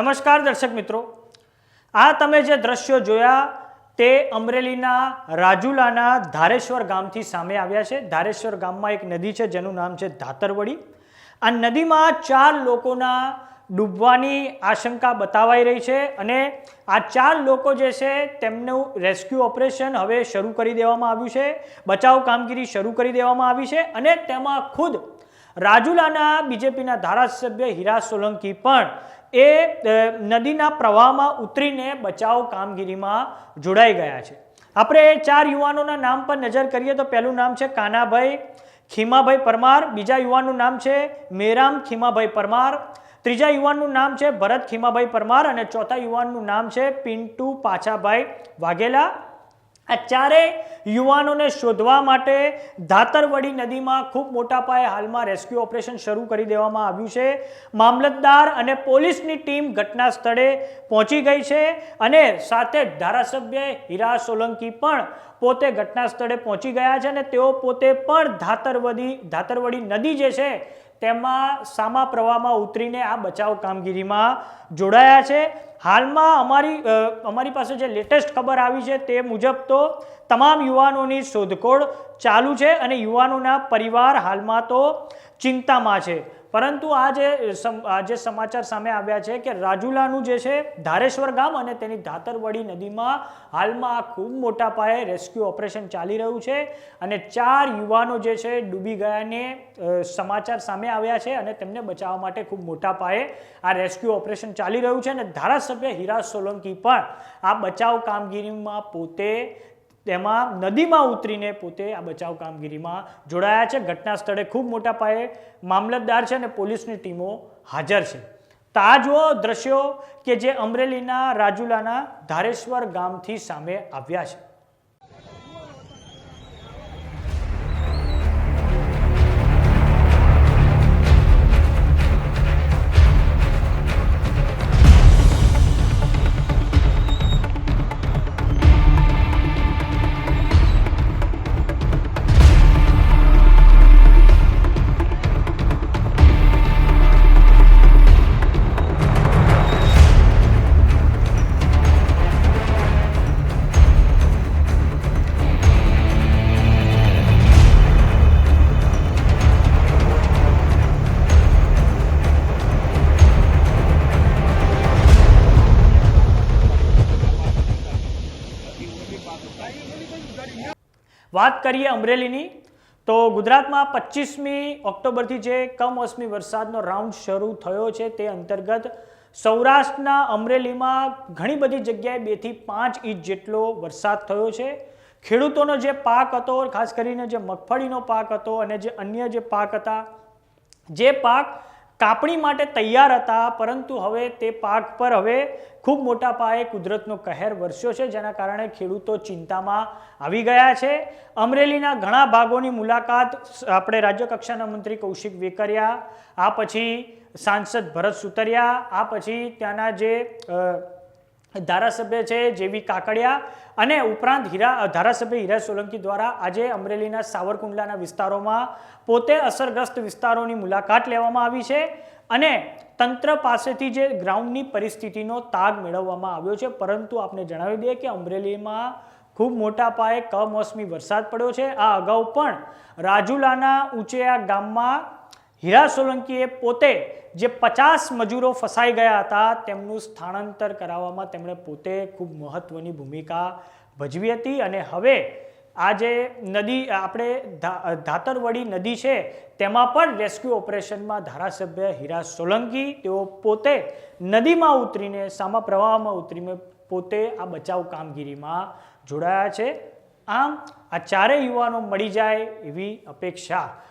નમસ્કાર દર્શક મિત્રો. આ તમે જે દ્રશ્યો જોયા તે અમરેલીના રાજુલાના ધારેશ્વર ગામથી સામે આવ્યા છે. ધારેશ્વર ગામમાં એક નદી છે જેનું નામ છે ધાતરવડી. આ નદીમાં ચાર લોકોના ડૂબવાની આશંકા બતાવાઈ રહી છે અને આ ચાર લોકો જે છે તેમનું રેસ્ક્યુ ઓપરેશન હવે શરૂ કરી દેવામાં આવ્યું છે. બચાવ કામગીરી શરૂ કરી દેવામાં આવી છે અને તેમાં ખુદ રાજુલાના બીજેપીના ધારાસભ્ય હીરા સોલંકી પણ એ નદીના પ્રવાહમાં ઉતરીને બચાવ કામગીરીમાં જોડાઈ ગયા છે. આપણે એ ચાર યુવાનોના નામ પર નજર કરીએ તો પહેલું નામ છે કાનાભાઈ, ખીમાભાઈ પરમાર, બીજા યુવાનનું નામ છે મેરામ ખીમાભાઈ પરમાર, ત્રીજા યુવાનનું નામ છે ભરત ખીમાભાઈ પરમાર અને ચોથા યુવાનનું નામ છે પિન્ટુ પાછાભાઈ વાઘેલા. આ ચારેય યુવાનોને શોધવા માટે ધાતરવડી નદીમાં ખૂબ મોટા પાયે હાલમાં રેસ્ક્યુ ઓપરેશન શરૂ કરી દેવામાં આવ્યું છે. મામલતદાર અને પોલીસની ટીમ ઘટના સ્થળે પહોંચી ગઈ છે અને સાથે ધારાસભ્ય હીરા સોલંકી પણ પોતે ઘટના સ્થળે પહોંચી ગયા છે અને તેઓ પોતે પણ ધાતરવડી ધાતરવડી નદી જે છે તેમાં સામા પ્રવાહમાં ઉતરીને આ બચાવ કામગીરીમાં જોડાયા છે. હાલમાં અમારી અમારી પાસે જે લેટેસ્ટ ખબર આવી છે તે મુજબ તો તમામ યુવાનોની શોધખોળ ચાલુ છે અને યુવાનોના પરિવાર હાલમાં તો ચિંતામાં છે. પરંતુ આ જે આ સમાચાર સામે આવ્યા છે કે રાજુલાનું જે છે ધારેશ્વર ગામ અને તેની ધાતરવડી નદીમાં હાલમાં આ ખૂબ મોટા પાયે રેસ્ક્યુ ઓપરેશન ચાલી રહ્યું છે અને ચાર યુવાનો જે છે ડૂબી ગયાને સમાચાર સામે આવ્યા છે અને તેમને બચાવવા માટે ખૂબ મોટા પાયે આ રેસ્ક્યુ ઓપરેશન ચાલી રહ્યું છે અને ધારાસભ્ય હીરા સોલંકી પણ આ બચાવ કામગીરીમાં પોતે તેમાં નદીમાં ઉતરીને પોતે આ બચાવ કામગીરીમાં જોડાયા છે. ઘટના સ્થળે ખૂબ મોટા પાયે મામલતદાર છે અને પોલીસની ટીમો હાજર છે. તો જુઓ દ્રશ્યો કે જે અમરેલીના રાજુલાના ધારેશ્વર ગામથી સામે આવ્યા છે. વાત કરીએ અમરેલીની, તો ગુજરાતમાં પચીસમી ઓક્ટોબરથી જે કમોસમી વરસાદનો રાઉન્ડ શરૂ થયો છે તે અંતર્ગત સૌરાષ્ટ્રના અમરેલીમાં ઘણી બધી જગ્યાએ બેથી પાંચ ઇંચ જેટલો વરસાદ થયો છે. ખેડૂતોનો જે પાક હતો, ખાસ કરીને જે મગફળીનો પાક હતો અને જે અન્ય જે પાક હતા, જે પાક કાપણી માટે તૈયાર હતા, પરંતુ હવે તે પાક પર હવે ખૂબ મોટા પાયે કુદરતનો કહેર વરસ્યો છે, જેના કારણે ખેડૂતો ચિંતામાં આવી ગયા છે. અમરેલીના ઘણા ભાગોની મુલાકાત આપણે રાજ્ય કક્ષાના મંત્રી કૌશિક વેકરિયા, આ પછી સાંસદ ભરત સુતરિયા, આ પછી ત્યાંના જે ધારાસભ્ય છે જેવી કાકડિયા અને ઉપરાંત હીરા ધારાસભ્ય હીરા સોલંકી દ્વારા આજે અમરેલીના સાવરકુંડલાના વિસ્તારોમાં પોતે અસરગ્રસ્ત વિસ્તારોની મુલાકાત લેવામાં આવી છે અને તંત્ર પાસેથી જે ગ્રાઉન્ડની પરિસ્થિતિનો તાગ મેળવવામાં આવ્યો છે. પરંતુ આપને જણાવી દઈએ કે અમરેલીમાં ખૂબ મોટા પાયે કમોસમી વરસાદ પડ્યો છે. આ અગાઉ પણ રાજુલાના ઊંચેયા ગામમાં હીરા સોલંકીએ પોતે જે પચાસ મજૂરો ફસાઈ ગયા હતા, તેમનું સ્થાનાંતર કરાવવામાં તેમણે પોતે ખૂબ મહત્વની ભૂમિકા ભજવી હતી અને હવે આ જે નદી, આપણે ધાતરવડી નદી છે, તેમાં પણ રેસ્ક્યુ ઓપરેશનમાં ધારાસભ્ય હીરા સોલંકી તેઓ પોતે નદીમાં ઉતરીને, સામા પ્રવાહમાં ઉતરીને પોતે આ બચાવ કામગીરીમાં જોડાયા છે. આમ આ ચારેય યુવાનો મળી જાય એવી અપેક્ષા